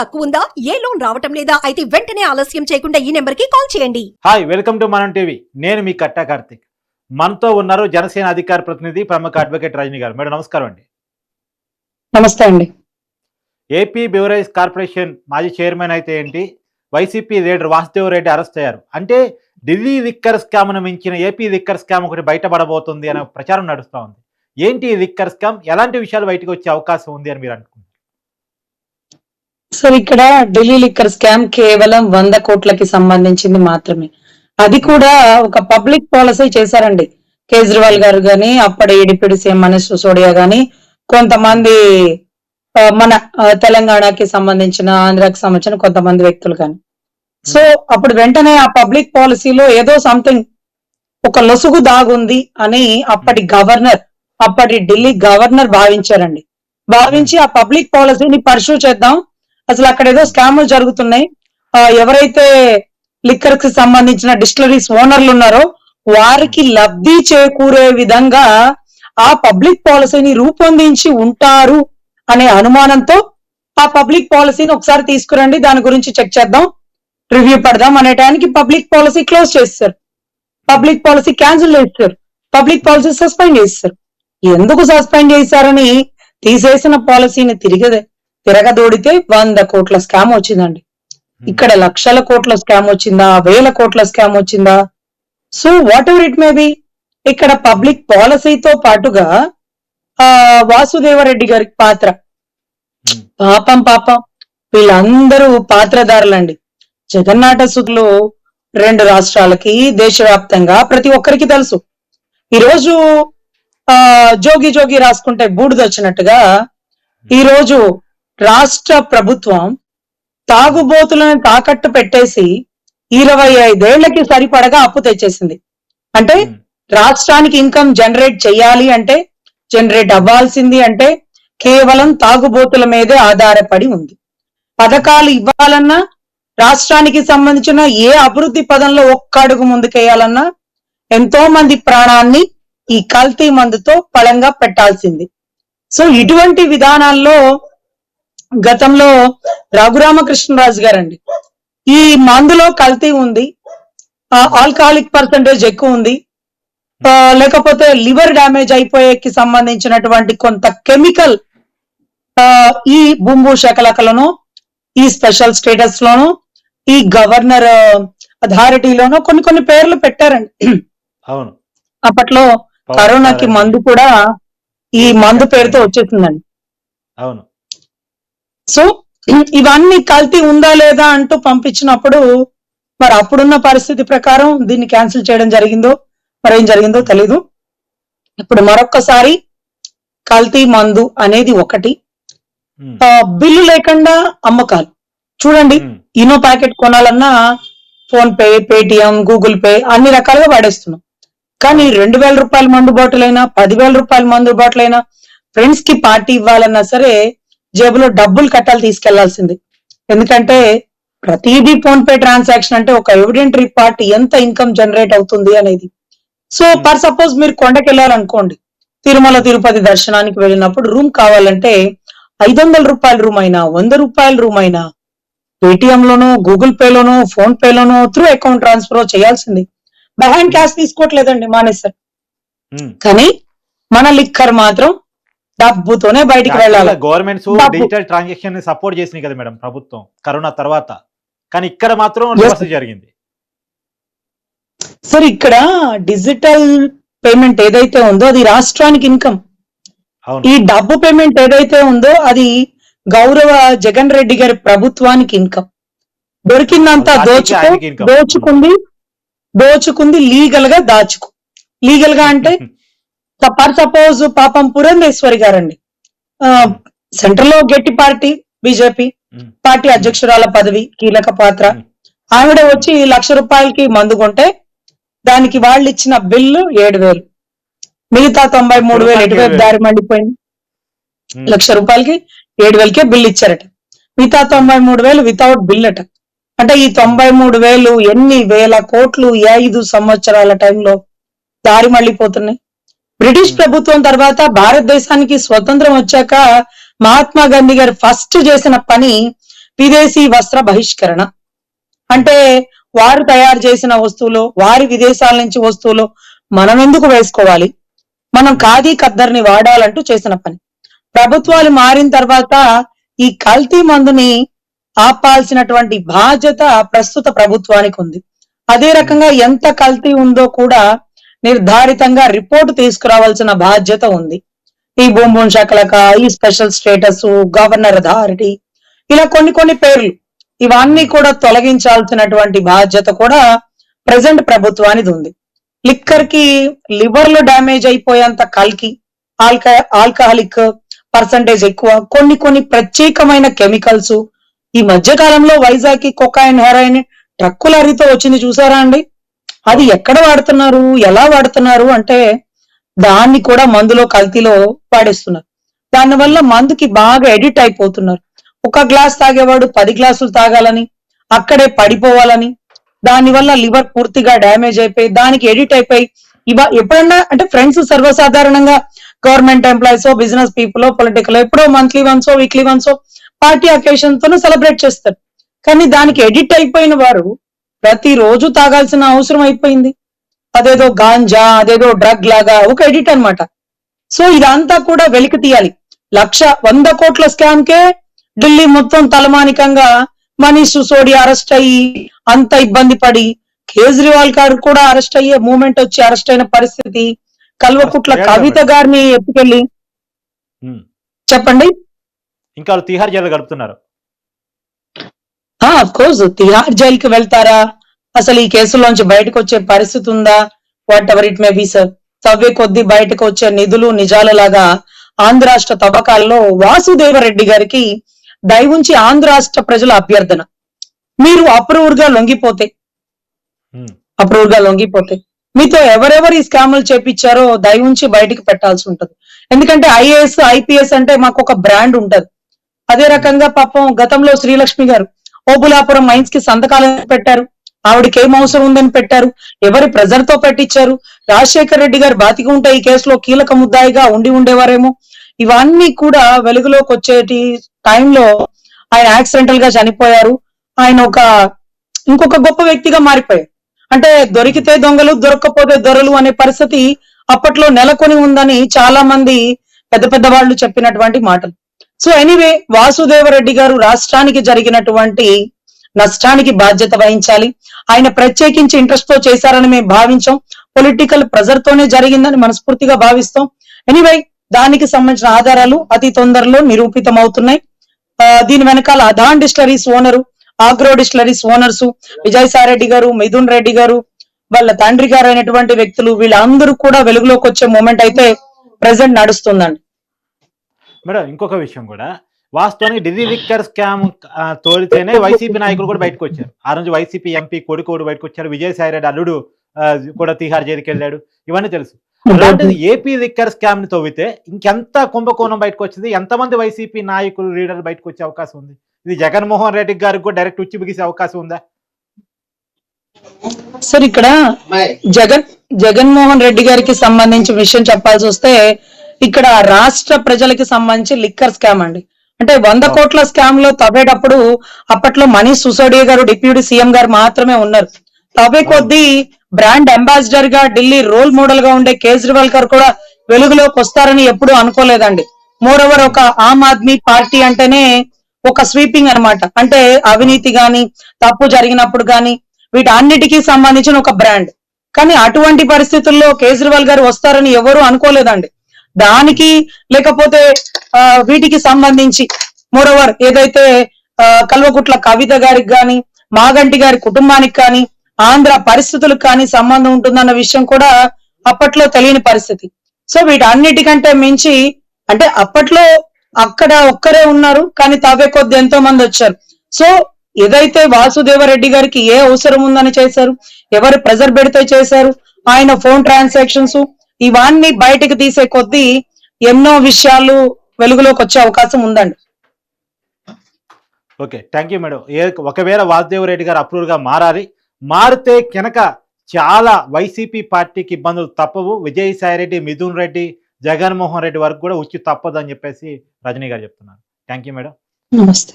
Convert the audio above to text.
తక్కువ ఉందా ఏ లోన్ రావటం లేదా? అయితే వెంటనే ఆలస్యం చేయకుండా ఈ నెంబర్కి కాల్ చేయండి. Hi welcome to Manam TV. నేను మీ కట్టా కార్తిక్. మనతో ఉన్నారు జనసేన అధికార ప్రతినిధి ప్రముఖ అడ్వకేట్ రజనీ గారు. మేడం నమస్కారం అండి. నమస్తే అండి. ఏపీ బెవరేజ్ కార్పొరేషన్ మాజీ చైర్మన్ అయితే ఏంటి? YCP leader Vasudev Reddy arrest అయ్యారు. అంటే ఢిల్లీ లిక్కర్ స్కామ్ను మించిన ఏపీ లిక్కర్ స్కామ్ ఒకటి బయటపడబోతుంది అనే ప్రచారం నడుస్తూ ఉంది. ఏంటి ఈ లిక్కర్ స్కామ్? ఎలాంటి విషయాలు బయటకు వచ్చే అవకాశం ఉంది అని మీరు అనుకుంటున్నారు? సార్ ఇక్కడ ఢిల్లీ లిక్కర్ స్కామ్ కేవలం వంద కోట్లకి సంబంధించింది మాత్రమే. అది కూడా ఒక పబ్లిక్ పాలసీ చేశారండి. కేజ్రీవాల్ గారు గాని అప్పటి ఏడిపిడి సీఎం మనీష్ సిసోడియా గాని కొంతమంది మన తెలంగాణకి సంబంధించిన ఆంధ్రాకి సంబంధించిన కొంతమంది వ్యక్తులు కానీ సో అప్పుడు వెంటనే ఆ పబ్లిక్ పాలసీలో ఏదో సంథింగ్ ఒక లొసుగు దాగుంది అని అప్పటి గవర్నర్ అప్పటి ఢిల్లీ గవర్నర్ భావించారండి. భావించి ఆ పబ్లిక్ పాలసీని పర్సూ చేద్దాం అసలు అక్కడ ఏదో స్కాములు జరుగుతున్నాయి. ఆ, ఎవరైతే లిక్కర్కి సంబంధించిన డిస్టిలరీస్ ఓనర్లు ఉన్నారో వారికి లబ్ధి చేకూరే విధంగా ఆ పబ్లిక్ పాలసీని రూపొందించి ఉంటారు అనే అనుమానంతో ఆ పబ్లిక్ పాలసీని ఒకసారి తీసుకురండి దాని గురించి చెక్ చేద్దాం రివ్యూ పెడదాం అనే టైంకి పబ్లిక్ పాలసీ క్లోజ్ చేస్తారు. పబ్లిక్ పాలసీ క్యాన్సిల్ చేస్తారు. పబ్లిక్ పాలసీ సస్పెండ్ చేస్తారు. ఎందుకు సస్పెండ్ చేశారని తీసేసిన పాలసీని తిరిగి తిరగదోడితే వంద కోట్ల స్కామ్ వచ్చిందండి. ఇక్కడ లక్షల కోట్ల స్కామ్ వచ్చిందా? వేల కోట్ల స్కామ్ వచ్చిందా? So whatever it may be ఇక్కడ పబ్లిక్ పాలసీతో పాటుగా ఆ వాసుదేవరెడ్డి గారి పాత్ర. Hmm. పాపం పాపం. వీళ్ళందరూ పాత్రధారులండి జగన్నాట సుఖులు రెండు రాష్ట్రాలకి దేశవ్యాప్తంగా ప్రతి ఒక్కరికి తెలుసు. ఈరోజు ఆ జోగి జోగి రాసుకుంటే బూడిద వచ్చినట్టుగా ఈ రోజు రాష్ట్ర ప్రభుత్వం తాగుబోతులను తాకట్టు పెట్టేసి ఇరవై ఐదేళ్ళకి సరిపడగా అప్పు తెచ్చేసింది. అంటే రాష్ట్రానికి ఇన్కమ్ జనరేట్ చేయాలి అంటే జనరేట్ అవ్వాల్సింది అంటే కేవలం తాగుబోతుల మీదే ఆధారపడి ఉంది. పథకాలు ఇవ్వాలన్నా రాష్ట్రానికి సంబంధించిన ఏ అభివృద్ధి పదంలో ఒక్క అడుగు ముందుకేయాలన్నా ఎంతో మంది ప్రాణాన్ని ఈ కల్తీ మందుతో పళంగా పెట్టాల్సింది. సో ఇటువంటి విధానాల్లో గతంలో రఘురామకృష్ణరాజు గారండి. ఈ మందులో కల్తీ ఉంది. ఆల్కహాలిక్ పర్సంటేజ్ ఎక్కువ ఉంది. లేకపోతే లివర్ డ్యామేజ్ అయిపోయేకి సంబంధించినటువంటి కొంత కెమికల్ ఈ బొంబు శకలకలను ఈ స్పెషల్ స్టేటస్ లోను ఈ గవర్నర్ అథారిటీలోనూ కొన్ని కొన్ని పేర్లు పెట్టారండి. అవును. అప్పట్లో కరోనాకి. మందు కూడా ఈ మందు పేరుతో వచ్చేసిందండి. అవును. సో ఇవన్నీ కల్తీ ఉందా లేదా అంటూ పంపించినప్పుడు మరి అప్పుడున్న పరిస్థితి ప్రకారం దీన్ని క్యాన్సిల్ చేయడం జరిగిందో మరి ఏం జరిగిందో తెలీదు. ఇప్పుడు మరొక్కసారి కల్తీ మందు అనేది ఒకటి. బిల్లు లేకుండా అమ్మకాలు. చూడండి ఇనో ప్యాకెట్ కొనాలన్నా PhonePe Paytm Google pay అన్ని రకాలుగా వాడేస్తున్నాం. కానీ రెండు వేల రూపాయల మందు బాటిల్ అయినా పదివేల రూపాయల మందు బాటిల్ అయినా ఫ్రెండ్స్కి పార్టీ ఇవ్వాలన్నా సరే జేబులో డబ్బులు కట్టాలి తీసుకెళ్ళాల్సింది. ఎందుకంటే ప్రతిదీ ఫోన్ పే ట్రాన్సాక్షన్ అంటే ఒక ఎవిడెంటరీ పార్టీ ఎంత ఇన్కమ్ జనరేట్ అవుతుంది అనేది. సో పర్ సపోజ్ మీరు కొండకి వెళ్ళాలనుకోండి తిరుమల తిరుపతి దర్శనానికి వెళ్ళినప్పుడు రూమ్ కావాలంటే ఐదు వందల రూపాయల రూమ్ అయినా వంద రూపాయల రూమ్ అయినా పేటిఎం లోనో గూగుల్ పే లోనో ఫోన్ పే లోనో త్రూ అకౌంట్ ట్రాన్స్ఫర్ చేయాల్సింది. బై హ్యాండ్ క్యాష్ తీసుకోవట్లేదండి ఉమ్. కానీ మన లిక్కర్ మాత్రం డబ్బుతోనే బయటికి వెళ్ళాలి. గవర్నమెంట్స్ డబ్బు. డిజిటల్ ట్రాన్సాక్షన్ని సపోర్ట్ చేసినాయి కదా మేడం ప్రభుత్వం కరోనా తర్వాత. కానీ ఇక్కడ మాత్రం జరిగింది. సార్ ఇక్కడ డిజిటల్ పేమెంట్ ఏదైతే ఉందో అది రాష్ట్రానికి ఇన్కమ్ ఈ డబ్బు పేమెంట్ ఏదైతే ఉందో అది గౌరవ జగన్ రెడ్డి గారి ప్రభుత్వానికి ఇన్కమ్ దొరికిందంతా దోచుకో. దోచుకుంది దోచుకుంది లీగల్గా దాచుకో. లీగల్గా అంటే పర్ సపోజ్ పాపం పురంధేశ్వరి గారండి. సెంట్రల్లో గట్టి పార్టీ బీజేపీ. పార్టీ అధ్యక్షురాల పదవి కీలక పాత్ర. ఆవిడ వచ్చి లక్ష రూపాయలకి మందు కొంటే దానికి వాళ్ళు ఇచ్చిన బిల్లు ఏడు వేలు మిగతా తొంభై మూడు వేలు ఎటువైపు దారి మండిపోయింది? లక్ష రూపాయలకి ఏడు వేలకే బిల్ ఇచ్చారట. మిగతా తొంభై మూడు వేలు వితౌట్ బిల్ అట. అంటే ఈ తొంభై మూడు వేలు ఎన్ని వేల కోట్లు ఐదు సంవత్సరాల టైంలో దారి మళ్ళీపోతున్నాయి బ్రిటిష్ ప్రభుత్వం తర్వాత భారతదేశానికి స్వతంత్రం వచ్చాక మహాత్మా గాంధీ గారు ఫస్ట్ చేసిన పని విదేశీ వస్త్ర బహిష్కరణ. అంటే వారు తయారు చేసిన వస్తువులు వారి విదేశాల నుంచి వస్తువులు మనం ఎందుకు వేసుకోవాలి? మనం ఖాదీ ఖద్దర్ని వాడాలంటూ చేసిన పని. ప్రభుత్వాలు మారిన తర్వాత ఈ కల్తీ మందుని ఆపాల్సినటువంటి బాధ్యత ప్రస్తుత ప్రభుత్వానికి ఉంది. అదే రకంగా ఎంత కల్తీ ఉందో కూడా నిర్ధారితంగా రిపోర్టు తీసుకురావాల్సిన బాధ్యత ఉంది. ఈ బూమ్ బూమ్ శకలక ఈ స్పెషల్ స్టేటస్ గవర్నర్ అథారిటీ ఇలా కొన్ని కొన్ని పేర్లు. ఇవన్నీ కూడా తొలగించాల్సినటువంటి బాధ్యత కూడా ప్రజెంట్ ప్రభుత్వానికి ఉంది. లిక్కర్కి లివర్లో డ్యామేజ్ అయిపోయేంత కల్కి ఆల్క ఆల్కహాలిక్ పర్సంటేజ్ ఎక్కువ కొన్ని కొన్ని ప్రత్యేకమైన కెమికల్స్. ఈ మధ్య కాలంలో వైజాగ్కి కొకాయిన్ హెరాయిన్ ట్రక్కుల అరితో వచ్చింది చూసారా అండి? అది ఎక్కడ వాడుతున్నారు? ఎలా వాడుతున్నారు? అంటే దాన్ని కూడా మందులో కల్తీలో వాడేస్తున్నారు. దానివల్ల మందుకి బాగా ఎడిట్ అయిపోతున్నారు. ఒక గ్లాస్ తాగేవాడు పది గ్లాసులు తాగాలని అక్కడే పడిపోవాలని దానివల్ల లివర్ పూర్తిగా డ్యామేజ్ అయిపోయి దానికి ఎడిట్ అయిపోయి ఇవ ఎప్పుడన్నా అంటే ఫ్రెండ్స్ సర్వసాధారణంగా government employees business people political ఎప్పుడో మంత్లీ వన్సో వీక్లీ వన్సో పార్టీ అకేషన్ తోనూ సెలబ్రేట్ చేస్తారు. కానీ దానికి ఎడిట్ అయిపోయిన వారు ప్రతి రోజు తాగాల్సిన అవసరం అయిపోయింది. అదేదో గాంజా అదేదో డ్రగ్ లాగా ఒక ఎడిట్ అన్నమాట. సో ఇదంతా కూడా వెలికి తీయాలి. లక్ష వంద కోట్ల స్కామ్ కే ఢిల్లీ మొత్తం తలమానికంగా మనీష్ సిసోడియా అరెస్ట్ అయ్యి అంత ఇబ్బంది పడి కేజ్రీవాల్ గారు కూడా అరెస్ట్ అయ్యే మూమెంట్ వచ్చి అరెస్ట్ అయిన పరిస్థితి కల్వకుట్ల కవిత గారిని ఎత్తుకెళ్ళి. చెప్పండి. ఇంకా తిహార్ జైలు గడుపుతున్నారు. అఫ్ కోర్స్ తిహార్ జైల్కి వెళ్తారా? అసలు ఈ కేసులోంచి బయటకు వచ్చే పరిస్థితి ఉందా? Whatever it may be sir తవ్వే కొద్ది బయటకు వచ్చే నిధులు నిజాల లాగా ఆంధ్ర రాష్ట్ర తవ్వకాల్లో వాసుదేవరెడ్డి గారికి దయవుంచి ఆంధ్ర రాష్ట్ర ప్రజల అభ్యర్థన. మీరు అప్రూవర్గా లొంగిపోతే. అప్రూవర్గా లొంగిపోతే. మీతో ఎవరెవరు ఈ స్కాములు చేపించారో దయవుంచి బయటికి పెట్టాల్సి ఉంటది. ఎందుకంటే ఐఏఎస్ ఐపీఎస్ అంటే మాకు ఒక బ్రాండ్ ఉంటది. అదే రకంగా పాపం గతంలో శ్రీలక్ష్మి గారు ఓబులాపురం మైన్స్కి సంతకాలు పెట్టారు. ఆవిడకి ఏం అవసరం ఉందని పెట్టారు. ఎవరి ప్రెజర్తో పెట్టించారు? రాజశేఖర్ రెడ్డి గారు బాతికి ఉంటే ఈ కేసులో కీలక ముద్దాయిగా ఉండి ఉండేవారేమో? ఇవన్నీ కూడా వెలుగులోకి వచ్చేటి టైంలో ఆయన యాక్సిడెంటల్గా చనిపోయారు. ఆయన ఒక ఇంకొక గొప్ప వ్యక్తిగా మారిపోయారు. అంటే దొరికితే దొంగలు దొరకకపోతే దొరలు అనే పరిస్థితి అప్పట్లో నెలకొని ఉందని చాలా మంది పెద్ద పెద్ద వాళ్ళు చెప్పినటువంటి మాటలు. సో ఎనీవే వాసుదేవరెడ్డి గారు రాష్ట్రానికి జరిగినటువంటి నష్టానికి బాధ్యత వహించాలి. ఆయన ప్రత్యేకించి ఇంట్రెస్ట్తో చేశారని మేము భావించాం. పొలిటికల్ ప్రెజర్ తోనే జరిగిందని మనస్ఫూర్తిగా భావిస్తాం. ఎనీవే దానికి సంబంధించిన ఆధారాలు అతి తొందరలో నిరూపితం అవుతున్నాయి దీని వెనకాల Adan distilleries owner agro distilleries owners Vijayasai Reddy గారు మిథున్ రెడ్డి గారు వాళ్ళ తండ్రి గారు అయినటువంటి వ్యక్తులు వీళ్ళందరూ కూడా వెలుగులోకి వచ్చే మూమెంట్ అయితే ప్రెసెంట్ నడుస్తుందండి. మేడం ఇంకొక విషయం కూడా. వాస్తవానికి ఢిల్లీ లిక్కర్ స్కామ్ తోలితేనే వైసీపీ నాయకులు కూడా బయటకు వచ్చారు. ఆ రోజు వైసీపీ ఎంపీ కొడుకు కూడా బయటకు వచ్చారు. విజయసాయి రెడ్డి అల్లుడు కూడా తిహార్ జైలుకి వెళ్ళాడు. ఇవన్నీ తెలుసు. అలాంటిది ఏపీ లిక్కర్ స్కామ్ని తవ్వితే ఇంకెంత కుంభకోణం బయటకు వచ్చింది? ఎంతమంది వైసీపీ నాయకులు లీడర్లు బయటకు వచ్చే అవకాశం ఉంది? ఇది జగన్మోహన్ రెడ్డి గారికి కూడా డైరెక్ట్ ఉచ్చి బిగిసే అవకాశం ఉందా? సార్ ఇక్కడ జగన్ జగన్మోహన్ రెడ్డి గారికి సంబంధించి విషయం చెప్పాల్సి వస్తే ఇక్కడ రాష్ట్ర ప్రజలకి సంబంధించి లిక్కర్ స్కామ్ అండి. అంటే వంద కోట్ల స్కామ్లో తవ్వేటప్పుడు అప్పట్లో మనీష్ సిసోడియా గారు డిప్యూటీ సీఎం గారు మాత్రమే ఉన్నారు. తవ్వే కొద్దీ బ్రాండ్ అంబాసిడర్గా ఢిల్లీ రోల్ మోడల్గా ఉండే కేజ్రీవాల్ గారు కూడా వెలుగులోకి వస్తారని ఎప్పుడూ అనుకోలేదండి. మోర్ ఓవర్ ఒక ఆమ్ ఆద్మీ పార్టీ అంటేనే ఒక స్వీపింగ్ అన్నమాట. అంటే అవినీతి గాని తప్పు జరిగినప్పుడు గాని వీటి అన్నిటికీ సంబంధించిన ఒక బ్రాండ్. కానీ అటువంటి పరిస్థితుల్లో కేజ్రీవాల్ గారు వస్తారని ఎవరు అనుకోలేదండి. దానికి లేకపోతే వీటికి సంబంధించి మోరవర్ ఏదైతే కల్వకుట్ల కవిత గారికి కానీ మాగంటి గారి కుటుంబానికి కానీ ఆంధ్ర పరిస్థితులకు కానీ సంబంధం ఉంటుందన్న విషయం కూడా అప్పట్లో తెలియని పరిస్థితి. సో వీటన్నిటికంటే మించి అంటే అప్పట్లో అక్కడ ఒక్కరే ఉన్నారు కానీ తవ్వే కొద్ది ఎంతో మంది వచ్చారు. సో ఏదైతే వాసుదేవరెడ్డి గారికి ఏ అవసరం ఉందని చేశారు ఎవరు ప్రెజర్ పెడితే చేశారు ఆయన ఫోన్ ట్రాన్సాక్షన్స్ ఇవన్నీ బయటకు తీసే కొద్దీ ఎన్నో విషయాలు వెలుగులోకి వచ్చే అవకాశం ఉందండి. Okay thank you madam. ఏ ఒకవేళ వాసుదేవ్ రెడ్డి గారు అప్రూవ్గా మారాలి మారితే కనుక చాలా వైసీపీ పార్టీకి ఇబ్బందులు తప్పవు. విజయసాయి రెడ్డి మిథున్ రెడ్డి జగన్మోహన్ రెడ్డి వరకు కూడా ఉచ్చి తప్పదు అని చెప్పేసి రజనీ గారు చెప్తున్నారు. Thank you madam. నమస్తే.